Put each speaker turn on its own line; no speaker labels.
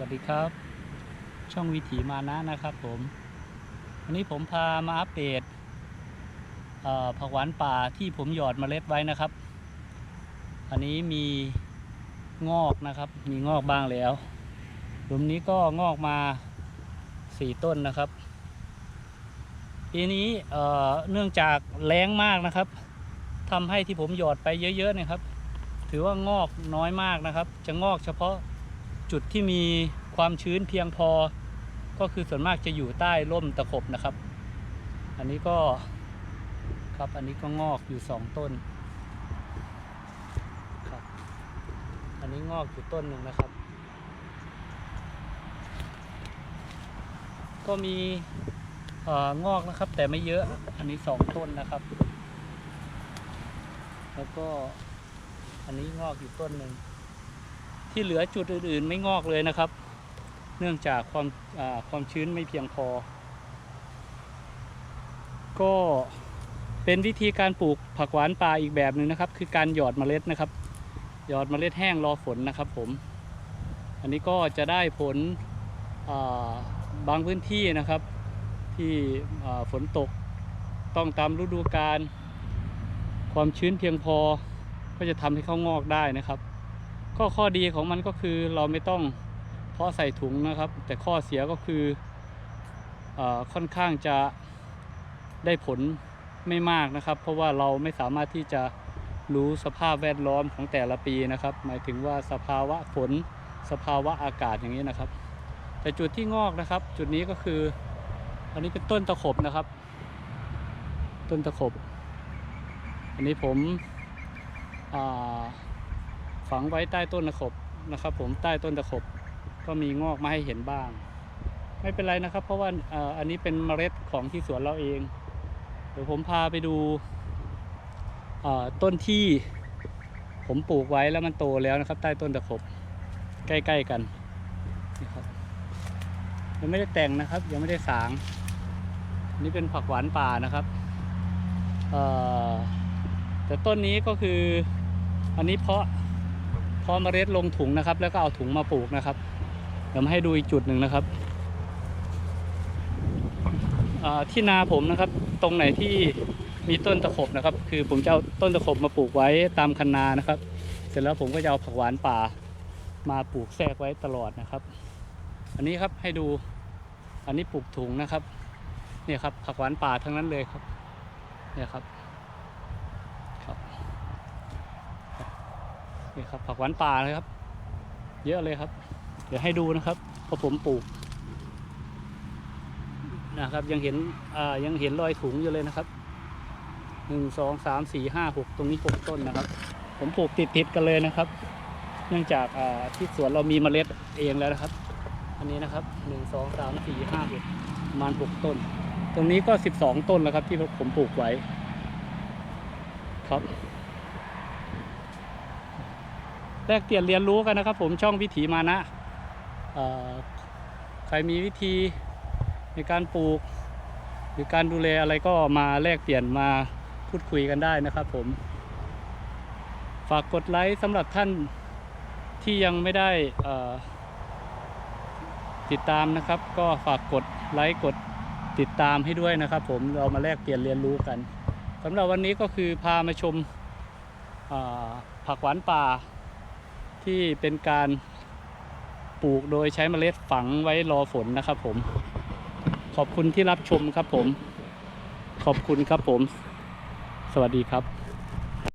วัสดีครับ ช่องวิถีมานะนะครับผม วันนี้ผมพามาอัปเดตผักหวานป่าที่ผมหยอดเมล็ดไว้นะครับ อันนี้มีงอกนะครับ มีงอกบ้างแล้วหลุมนี้ก็งอกมาสี่ต้นนะครับ ปีนี้เนื่องจากแรงมากนะครับทำให้ที่ผมหยอดไปเยอะๆนะครับ ถือว่างอกน้อยมากนะครับ จะงอกเฉพาะ จุดที่มีความชื้นเพียงพอ ก็คือส่วนมากจะอยู่ใต้ร่มตะขบนะครับ อันนี้ก็ครับอันนี้ก็งอกอยู่สองต้นครับอันนี้งอกอยู่ต้นหนึ่งนะครับ ก็มีอ่องอกนะครับแต่ไม่เยอะอันนี้สองต้นนะครับ แล้วก็อันนี้งอกอยู่ต้นหนึ่ง ที่เหลือจุดอื่นๆ ไม่งอกเลยนะครับ เนื่องจากความาความชื้นไม่เพียงพอ ก็เป็นวิธีการปลูกผักหวานป่าอีกแบบหนึ่งนะครับ คือการหยอดเมล็ดนะครับ หยอดเมล็ดแห้งรอฝนนะครับผม อันนี้ก็จะได้ผลาบางพื้นที่นะครับ ที่ฝนตกต้องตามฤดูกาลความชื้นเพียงพอก็จะทำให้เขางอกได้นะครับ ก็ข้อดีของมันก็คือเราไม่ต้องเพาะใส่ถุงนะครับ แต่ข้อเสียก็คืออค่อนข้างจะได้ผลไม่มากนะครับ เพราะว่าเราไม่สามารถที่จะรู้สภาพแวดล้อมของแต่ละปีนะครับ หมายถึงว่าสภาวะฝนสภาวะอากาศอย่างนี้นะครับ แต่จุดที่งอกนะครับ จุดนี้ก็คืออันนี้เป็นต้นตะขบนะครับ ต้นตะขบ อันนี้ผมอ่า ฝังไว้ใต้ต้นตะขบนะครับ ผมใต้ต้นตะขบก็มีงอกมาให้เห็นบ้าง ไม่เป็นไรนะครับ เพราะว่าอันนี้เป็นเมล็ดของที่สวนเราเอง เดี๋ยวผมพาไปดูต้นที่ผมปลูกไว้แล้วมันโตแล้วนะครับ ใต้ต้นตะขบใกล้ๆกันนี่ครับยังไม่ได้แต่งนะครับ ยังไม่ได้สางนนี่เป็นผักหวานป่านะครับแต่ต้นนี้ก็คืออันนี้เพาะ เพาะเมล็ดลงถุงนะครับ แล้วก็เอาถุงมาปลูกนะครับเดี๋ยวมาให้ดูอีกจุดหนึ่งนะครับที่นาผมนะครับ ตรงไหนที่มีต้นตะขบนะครับ คือผมจะเอาต้นตะขบมาปลูกไว้ตามคันนานะครับ เสร็จแล้วผมก็จะเอาผักหวานป่ามาปลูกแทรกไว้ตลอดนะครับ อันนี้ครับให้ดูอันนี้ปลูกถุงนะครับเนี่ยครับผักหวานป่าทั้งนั้นเลยครับเนี่ยครับ นี่ครับผักหวานป่าเลยครับ เยอะเลยครับ เดี๋ยวให้ดูนะครับพอผมปลูกนะครับ ยังเห็นอ่ายังเห็นรอยถุงอยู่เลยนะครับหนึ่งสองสามสี่ห้าหกตรงนี้หกต้นนะครับ ผมปลูกติดติดกันเลยนะครับ เนื่องจากอ่าที่สวนเรามีเมล็ดเองแล้วนะครับ อันนี้นะครับหนึ่งสองสามสี่ห้าหกประมาณหกต้น ตรงนี้ก็สิบสองต้นแล้วครับ ที่ผมปลูกไว้ครับ แลกเปลี่ยนเรียนรู้กันนะครับ ผมช่องวิถีมานะใครมีวิธีในการปลูก หรือการดูแลอะไรก็มาแลกเปลี่ยนมาพูดคุยกันได้นะครับ ผม ฝากกดไลค์สำหรับท่านที่ยังไม่ได้ติดตามนะครับ ก็ฝากกดไลค์กดติดตามให้ด้วยนะครับ ผมเรามาแลกเปลี่ยนเรียนรู้กันสำหรับวันนี้ก็คือพามาชมผักหวานป่า ที่เป็นการปลูกโดยใช้เมล็ดฝังไว้รอฝนนะครับผม ขอบคุณที่รับชมครับผม ขอบคุณครับผม สวัสดีครับ